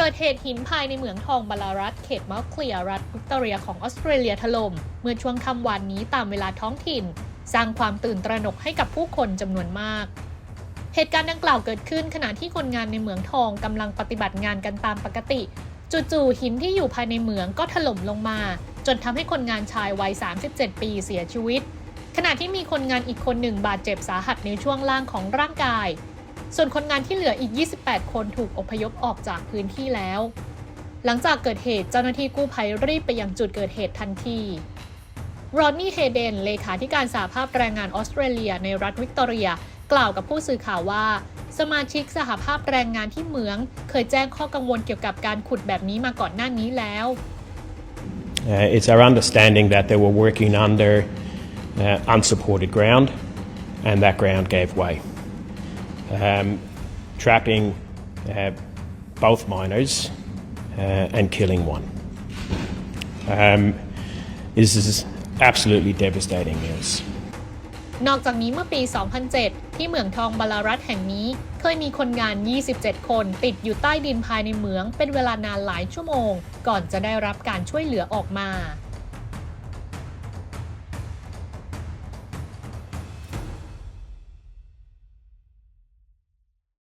เกิดเหตุหินภายในเหมืองทองบาลารัตเขตมัลเคลียรัฐวิกตอเรียของออสเตรเลียถล่มเมื่อช่วงค่ำวันนี้ตามเวลาท้องถิ่น สร้างความตื่นตระหนกให้กับผู้คนจำนวนมากเหตุการณ์ดังกล่าวเกิดขึ้นขณะที่คนงานในเหมืองทองกำลังปฏิบัติงานกันตามปกติ จู่ๆหินที่อยู่ภายในเหมืองก็ถล่มลงมา จนทำให้คนงานชายวัย 37 ปีเสียชีวิต ขณะที่มีคนงานอีกคนหนึ่งบาดเจ็บสาหัสในช่วงล่างของร่างกาย ส่วนคนงานที่เหลืออีก 28 คนถูกอพยพออกจากพื้นที่แล้ว หลังจากเกิดเหตุเจ้าหน้าที่กู้ภัยรีบไปยังจุดเกิดเหตุทันทีรอนนี่เฮเดน เลขาธิการสหภาพแรงงานออสเตรเลียในรัฐวิกตอเรีย กล่าวกับผู้สื่อข่าวว่า สมาชิกสหภาพแรงงานที่เหมือง เคยแจ้งข้อกังวลเกี่ยวกับการขุดแบบนี้มาก่อนหน้านี้แล้ว Uh, it's our understanding that they were working under uh, unsupported ground, and that ground gave way, um, trapping uh, both miners uh, and killing one. Um, this is absolutely devastating news. นอกจากนี้เมื่อปี 2007 ที่เหมืองทองบาลารัตแห่งนี้ เคยมีคนงาน 27 คนติดอยู่ใต้ดินภายในเหมืองเป็นเวลานานหลายชั่วโมง ก่อนจะได้รับการช่วยเหลือออกมา